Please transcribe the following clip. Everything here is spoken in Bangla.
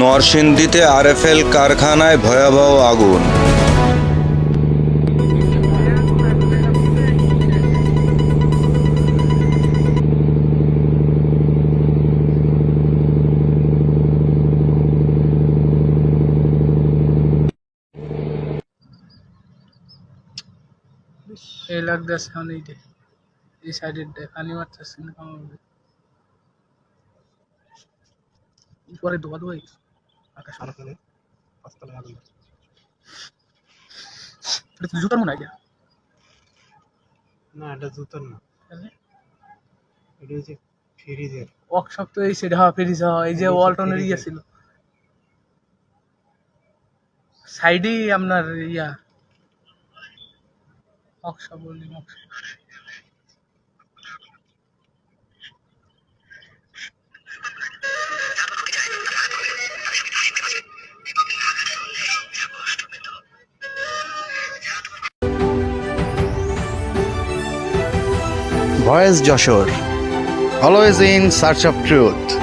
নরসিংদীতে আরএফএল কারখানায় ভয়াবহ আগুন। এই ধোয়া ধোয়াই। আকাশ পাঁচতলা আলাদা এটা তো জুতার মনে হয় না এটা জুতোর না। এটা হচ্ছে ফ্রিজের। ওয়ার্কশপ তো এই সাইডে হওয়া ফেরিস হওয়া এই যে এই যে ওয়ালটনের ইয়ে ছিল। সাইডেই আপনার ইয়া। ওয়ার্কশপ বলি workshop. Voice Joshua. Always in search of truth.